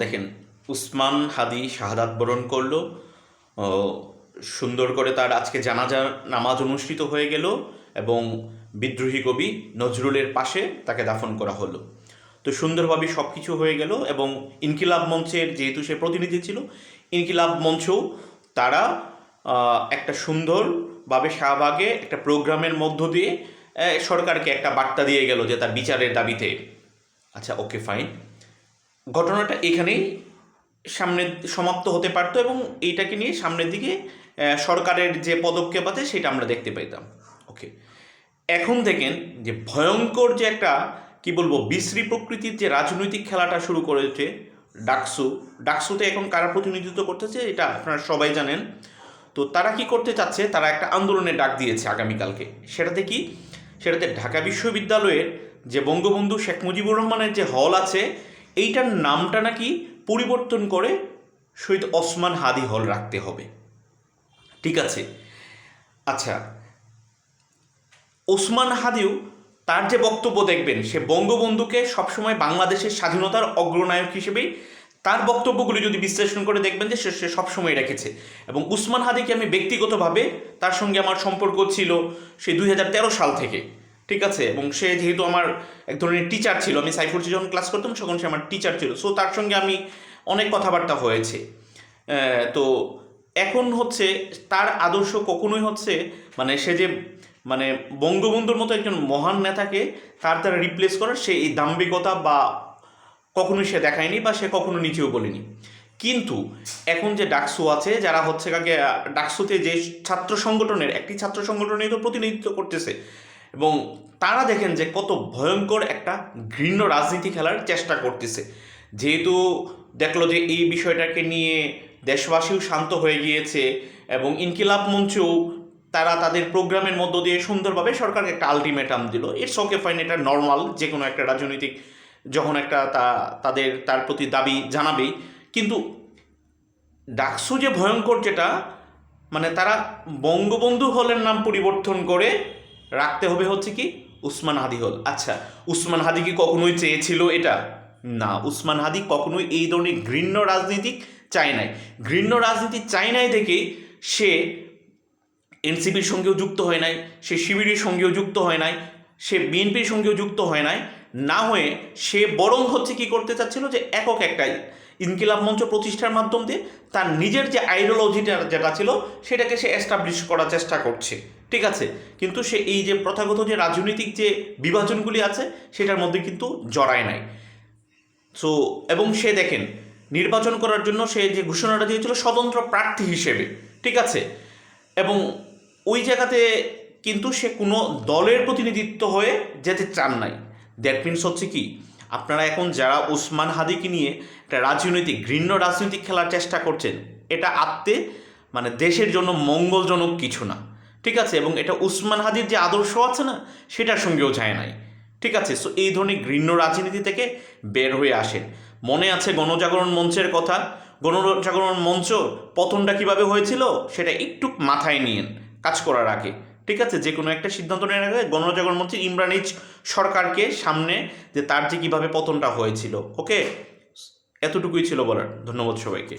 দেখেন, উসমান হাদি শাহাদাত বরণ করল সুন্দর করে তার আজকে জানাজা, নামাজ অনুষ্ঠিত হয়ে গেল এবং বিদ্রোহী কবি নজরুলের পাশে তাকে দাফন করা হলো। তো সুন্দরভাবে সব কিছু হয়ে গেল এবং ইনকিলাব মঞ্চের যেহেতু সে প্রতিনিধি ছিল, ইনকিলাব মঞ্চও তারা একটা সুন্দরভাবে শাহবাগে একটা প্রোগ্রামের মধ্য দিয়ে সরকারকে একটা বার্তা দিয়ে গেল যে তার বিচারের দাবিতে। আচ্ছা ওকে, ফাইন। ঘটনাটা এখানেই সামনে সমাপ্ত হতে পারতো এবং এইটাকে নিয়ে সামনের দিকে সরকারের যে পদক্ষেপ আছে সেটা আমরা দেখতে পেতাম ওকে এখন দেখেন যে ভয়ঙ্কর যে একটা, কি বলব, বিশ্রী প্রকৃতির যে রাজনৈতিক খেলাটা শুরু করেছে ডাকসু। ডাকসুতে এখন কারা প্রতিনিধিত্ব করতেছে এটা আপনারা সবাই জানেন। তো তারা কি করতে চাচ্ছে, তারা একটা আন্দোলনের ডাক দিয়েছে আগামীকালকে। সেটাতে কি? সেটাতে ঢাকা বিশ্ববিদ্যালয়ের যে বঙ্গবন্ধু শেখ মুজিবুর রহমানের যে হল আছে এইটার নামটা নাকি পরিবর্তন করে শহীদ ওসমান হাদি হল রাখতে হবে। ঠিক আছে? আচ্ছা ওসমান হাদিও তার যে বক্তব্য দেখবেন, সে বঙ্গবন্ধুকে সবসময় বাংলাদেশের স্বাধীনতার অগ্রনায়ক হিসেবেই তার বক্তব্যগুলি যদি বিশ্লেষণ করে দেখবেন যে সে সবসময় রেখেছে। এবং উসমান হাদিকে আমি ব্যক্তিগতভাবে তার সঙ্গে আমার সম্পর্ক ছিল সে দুই হাজার তেরো সাল থেকে। ঠিক আছে? এবং সে যেহেতু আমার এক ধরনের টিচার ছিল, আমি সাইফুল যখন ক্লাস করতাম তখন সে আমার টিচার ছিল। সো তার সঙ্গে আমি অনেক কথাবার্তা হয়েছে। তো এখন হচ্ছে তার আদর্শ কখনোই হচ্ছে মানে সে যে মানে বঙ্গবন্ধুর মতো একজন মহান নেতাকে তার দ্বারা রিপ্লেস করার সে এই দাম্ভিকতা বা কখনোই সে দেখায়নি বা সে কখনো নিচেও বলেনি। কিন্তু এখন যে ডাকসু আছে, যারা হচ্ছে কাকে, ডাকসুতে যে ছাত্র সংগঠনের, একটি ছাত্র সংগঠনই তো প্রতিনিধিত্ব করতেছে। এবং তারা দেখেন যে কত ভয়ঙ্কর একটা ঘৃণ্য রাজনীতি খেলার চেষ্টা করতেছে। যেহেতু দেখল যে এই বিষয়টাকে নিয়ে দেশবাসীও শান্ত হয়ে গিয়েছে এবং ইনকিলাব মঞ্চেও তারা তাদের প্রোগ্রামের মধ্য দিয়ে সুন্দরভাবে সরকারকে একটা আলটিমেটাম দিল। ইটস ওকে ফাইন এটা নর্মাল যে কোনো একটা রাজনৈতিক যখন একটা তা, তাদের, তার প্রতি দাবি জানাবেই। কিন্তু ডাকসু যে ভয়ঙ্কর যেটা মানে তারা বঙ্গবন্ধু হলের নাম পরিবর্তন করে রাখতে হবে হচ্ছে কি উসমান হাদি হল। আচ্ছা উসমান হাদি কি কখনোই চেয়েছিল এটা? না, উসমান হাদি কখনোই এই ধরনের ঘৃণ্য রাজনীতি চায় নাই। ঘৃণ্য রাজনীতি চায় নাই দেখেই সে এনসিপির সঙ্গেও যুক্ত হয় নাই, সে শিবিরের সঙ্গেও যুক্ত হয় নাই, সে বিএনপির সঙ্গেও যুক্ত হয় নাই। না হয়ে সে বরং হচ্ছে কি করতে চাচ্ছিল যে একক একটা ইনকিলাব মঞ্চ প্রতিষ্ঠার মাধ্যম দিয়ে তার নিজের যে আইডিওলজিটা যেটা ছিল, সেটাকে সে এস্টাবলিশ করার চেষ্টা করছে। ঠিক আছে? কিন্তু সে এই যে প্রথাগত যে রাজনৈতিক যে বিভাজনগুলি আছে, সেটার মধ্যে কিন্তু জড়ায় নাই। সো এবং সে দেখেন, নির্বাচন করার জন্য সে যে ঘোষণাটা দিয়েছিল, স্বতন্ত্র প্রার্থী হিসেবে। ঠিক আছে? এবং ওই জায়গাতে কিন্তু সে কোনো দলের প্রতিনিধিত্ব হয়ে যেতে চান নাই। দ্যাট মিনস হচ্ছে কি আপনারা এখন যারা উসমান হাদিকে নিয়ে একটা রাজনৈতিক, ঘৃণ্য রাজনৈতিক খেলার চেষ্টা করছেন, এটা আত্মে মানে দেশের জন্য মঙ্গলজনক কিছু না। ঠিক আছে? এবং এটা উসমান হাদির যে আদর্শ আছে না, সেটার সঙ্গেও যায় নাই। ঠিক আছে? সো এই ধরনের ঘৃণ্য রাজনীতি থেকে বের হয়ে আসেন। মনে আছে গণজাগরণ মঞ্চের কথা? গণজাগরণ মঞ্চ পতনটা কীভাবে হয়েছিল, সেটা একটু মাথায় নিয়েন। কাজ করার আগে। ঠিক আছে যে কোনো একটা সিদ্ধান্ত নেওয়া আগে গণজাগরণ মঞ্চে ইমরান এইচ সরকারকে সামনে যে তার যে কীভাবে পতনটা হয়েছিল ওকে এতটুকুই ছিল বলার। ধন্যবাদ সবাইকে।